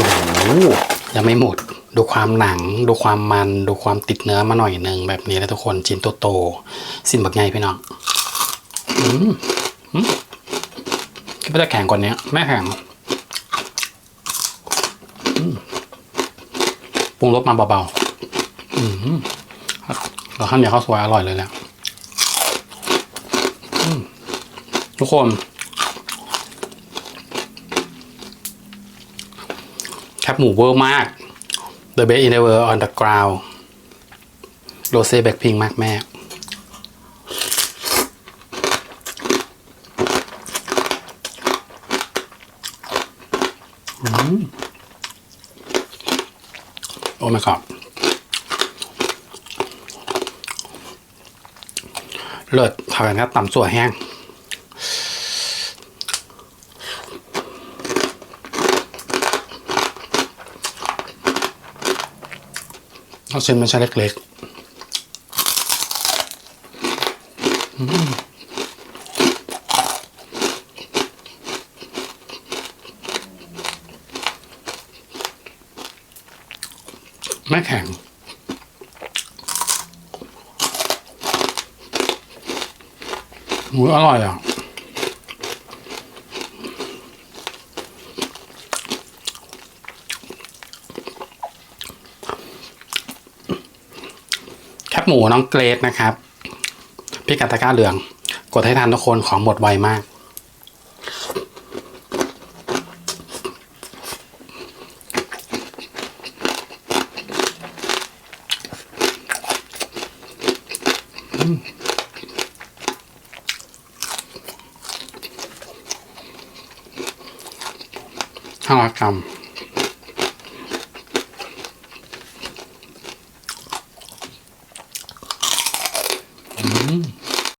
อ้โหยังไม่หมด ดูความหนัง ดูความมัน ดูความติดเนื้อมาหน่อยหนึ่งแบบนี้นะทุกคนชิ้นโตๆสิ้นบักไงพี่น้องอืมคิดว่าจะแข็งกว่านี้ไม่แข็งปรุงรสมาเบาๆอืมแล้วข้าวเหนียวข้าวสวยอร่อยเลยแหละทุกคน แค บหมูเวอร์มาก The best in the world on the ground โรเซ่แบ็คพิงมากแม่โอ้ my god เลิศทานกันครับต่ำสัวแห้ง เอาเส้นมันใช้เล็กๆไม่แข็ง หมูอร่อยอะ หมูน้องเกรดนะครับพี่กัตตะก้าเหลือง กดให้ทันทุกคนของหมดไวมาก ห้าร้อยกรัม Hum.